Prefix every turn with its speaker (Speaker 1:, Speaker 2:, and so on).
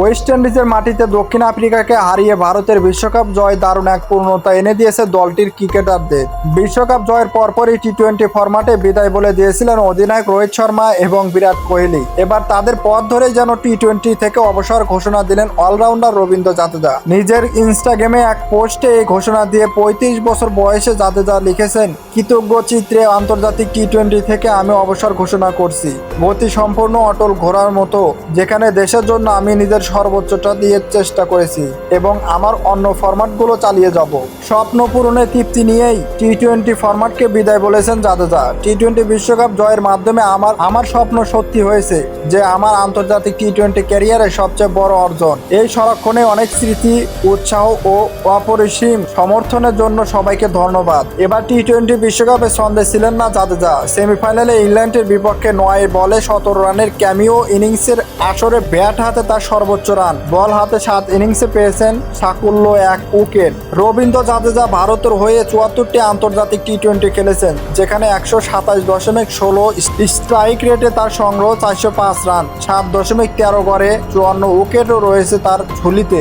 Speaker 1: West ইন্ডিজের মাটিতে দক্ষিণ আফ্রিকাকে হারিয়ে ভারতের বিশ্বকাপ জয় দারুণ এক পূর্ণতা এনে দিয়েছে দলটির ক্রিকেটারদের। বিশ্বকাপ জয়ের পরপরই টি টোয়েন্টি ফরম্যাটে বিদায় বলে দিয়েছিলেন অধিনায়ক রোহিত শর্মা এবং বিরাট কোহলি। এবার তাদের পথ ধরেই যেন টি টোয়েন্টি থেকে অবসর ঘোষণা দিলেন অলরাউন্ডার রবীন্দ্র জাদেজা। নিজের ইনস্টাগ্রামে এক পোস্টে এই ঘোষণা দিয়ে পঁয়ত্রিশ বছর বয়সে জাদেজা লিখেছেন, কৃতজ্ঞ চিত্রে আন্তর্জাতিক টি টোয়েন্টি থেকে আমি অবসর ঘোষণা করছি। গতি সম্পূর্ণ অটল ঘোরার মতো। যেখানে দেশের জন্য আমি নিজের সর্বোচ্চটা দিয়ে চেষ্টা করেছি এবং আমার অন্য ফরম্যাটগুলো চালিয়ে যাব। স্বপ্ন পূরণের তৃপ্তি নিয়েই টি টোয়েন্টি ফরম্যাটকে বিদায় বলেছেন জাদেজা। টি টোয়েন্টি বিশ্বকাপ জয়ের মাধ্যমে আমার আমার স্বপ্ন সত্যি হয়েছে যে আমার আন্তর্জাতিক টি টোয়েন্টি ক্যারিয়ারের সবচেয়ে বড় অর্জন। এই সংরক্ষণে অনেক স্মৃতি, উৎসাহ ও অপরিসীম সমর্থনের জন্য সবাইকে ধন্যবাদ। এবার টি টোয়েন্টি বিশ্বকাপে ছন্দে ছিলেন না জাদেজা। সেমিফাইনালে ইংল্যান্ডের বিপক্ষে নয় বলে সতেরো রানের ক্যামিও ইনিংসের আসরে ব্যাট হাতে তার সর্বোচ্চ রান বল হাতে সাত ইনিংসে পেয়েছেন সাকুল্য এক উইকেট। রবীন্দ্র জাদেজা ভারতের হয়ে চুয়াত্তরটি আন্তর্জাতিক টি টোয়েন্টি খেলেছেন, যেখানে একশো সাতাশ দশমিক ষোলো স্ট্রাইক রেটে তার সংগ্রহ চারশো পাঁচ রান। সাত দশমিক তেরো গড়ে চুয়ান্ন উইকেটও রয়েছে তার ঝুলিতে।